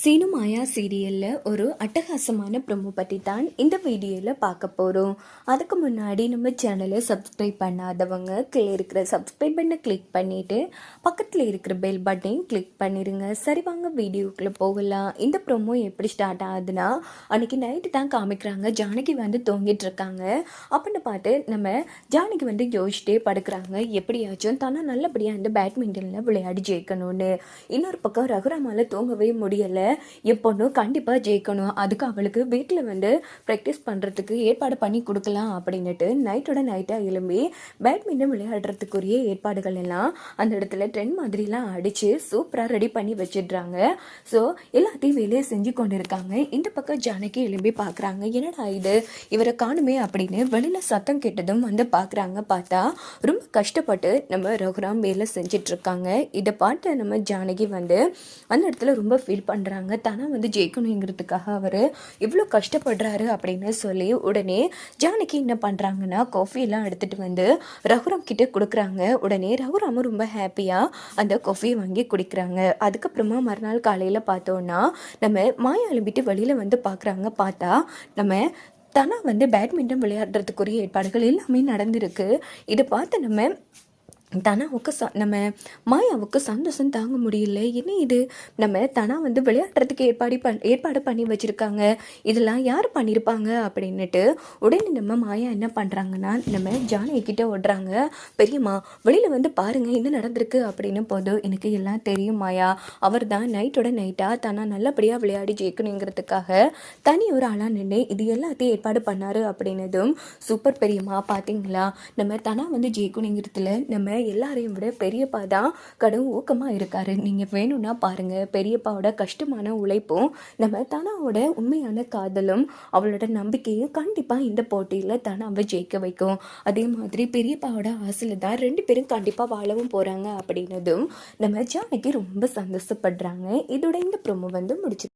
சீனு மாயா சீரியலில் ஒரு அட்டகாசமான ப்ரொமோ பற்றி தான் இந்த வீடியோவில் பார்க்க போகிறோம் அதுக்கு முன்னாடி நம்ம சேனலை சப்ஸ்கிரைப் பண்ணாதவங்க கீழே இருக்கிற சப்ஸ்கிரைப் பண்ணை கிளிக் பண்ணிவிட்டு பக்கத்தில் இருக்கிற பெல் பட்டனையும் கிளிக் பண்ணிடுங்க சரி வாங்க வீடியோக்குள்ளே போகலாம். இந்த ப்ரொமோ எப்படி ஸ்டார்ட் ஆகுதுன்னா அன்றைக்கி நைட்டு தான் காமிக்கிறாங்க. ஜானகி வந்து தூங்கிட்டு இருக்காங்க. அப்படின்னு பார்த்து நம்ம ஜானகி வந்து யோசிச்சுட்டே படுக்கிறாங்க. எப்படியாச்சும் தானே நல்லபடியாக இந்த பேட்மிண்டனில் விளையாடி ஜெயிக்கணும்னு. இன்னொரு பக்கம் ரகுராமால் தூங்கவே முடியலை. என் பொண்ணு கண்டிப்பாக ஜெயிக்கணும். அதுக்கு அவளுக்கு வீட்டில் வந்து ப்ராக்டிஸ் பண்ணுறதுக்கு ஏற்பாடு பண்ணி கொடுக்கலாம் அப்படின்னுட்டு நைட்டோட நைட்டாக எழும்பி பேட்மிண்டன் விளையாடுறதுக்குரிய ஏற்பாடுகள் எல்லாம் அந்த இடத்துல ட்ரெண்ட் மாதிரிலாம் அடித்து சூப்பராக ரெடி பண்ணி வச்சிடுறாங்க. ஸோ எல்லாத்தையும் வெளியே செஞ்சு கொண்டு இருக்காங்க இந்த பக்கம் ஜானகி எழும்பி பார்க்குறாங்க என்னடா இது? இவரை காணுமே அப்படின்னு வெளியில் சத்தம் கேட்டதும் வந்து பார்க்குறாங்க பார்த்தா ரொம்ப கஷ்டப்பட்டு நம்ம ரகுராம் வேலை செஞ்சிட்ருக்காங்க இதை பார்த்து நம்ம ஜானகி வந்து அந்த இடத்துல ரொம்ப ஃபீல் பண்ணுறாங்க தானே வந்து ஜெயிக்கணுங்கிறதுக்காக அவர் இவ்வளோ கஷ்டப்படுறாரு அப்படின்னு சொல்லி உடனே ஜானகி என்ன பண்ணுறாங்கன்னா காஃபியெல்லாம் எடுத்துகிட்டு வந்து ரகுராம் கிட்டே கொடுக்குறாங்க. உடனே ரகுராமும் ரொம்ப ஹாப்பியாக அந்த காஃபியை வாங்கி குடிக்கிறாங்க. அதுக்கப்புறமா மறுநாள் காலையில் பார்த்தோன்னா நம்ம மாயா எழுப்பிட்டு வெளியில் வந்து பார்க்குறாங்க பார்த்தா நம்ம தானாக வந்து பேட்மிண்டன் விளையாடுறதுக்குரிய ஏற்பாடுகள் எல்லாமே நடந்திருக்கு. இதை பார்த்து நம்ம தனாவுக்கு ச நம்ம மாயாவுக்கு சந்தோஷம் தாங்க முடியல. என்ன இது? நம்ம தனா வந்து விளையாடுறதுக்கு ஏற்பாடு பண் ஏற்பாடு பண்ணி வச்சுருக்காங்க. இதெல்லாம் யார் பண்ணியிருப்பாங்க அப்படின்னுட்டு உடனே நம்ம மாயா என்ன பண்ணுறாங்கன்னா நம்ம ஜானகிட்ட ஓடுறாங்க. பெரியம்மா வெளியில் வந்து பாருங்கள் என்ன நடந்திருக்கு அப்படின்னு போதும் எனக்கு எல்லாம் தெரியும் மாயா. அவர் தான் நைட்டோட நைட்டாக தானா நல்லபடியாக விளையாடி ஜெயிக்கணுங்கிறதுக்காக தனி ஒரு ஆளாக நின்று இது எல்லாத்தையும் ஏற்பாடு பண்ணார் அப்படின்னதும் சூப்பர் பெரியம்மா பார்த்தீங்களா நம்ம தனா வந்து ஜெயிக்கணுங்கிறதுல நம்ம எல்லாரையும் விட பெரியப்பா தான் கடும் ஊக்கமாக இருக்காரு. நீங்கள் வேணும்னா பாருங்கள் பெரியப்பாவோட கஷ்டமான உழைப்பும் நம்ம தனாவோட உண்மையான காதலும் அவளோட நம்பிக்கையும் கண்டிப்பாக இந்த போட்டியில் தனாவை ஜெயிக்க வைக்கும். அதே மாதிரி பெரியப்பாவோட ஆசையில் தான் ரெண்டு பேரும் கண்டிப்பாக வாழவும் போகிறாங்க அப்படின்னதும் நம்ம ஜானகி ரொம்ப சந்தோஷப்படுறாங்க. இதோட இந்த ப்ரொமோ வந்து முடிச்சு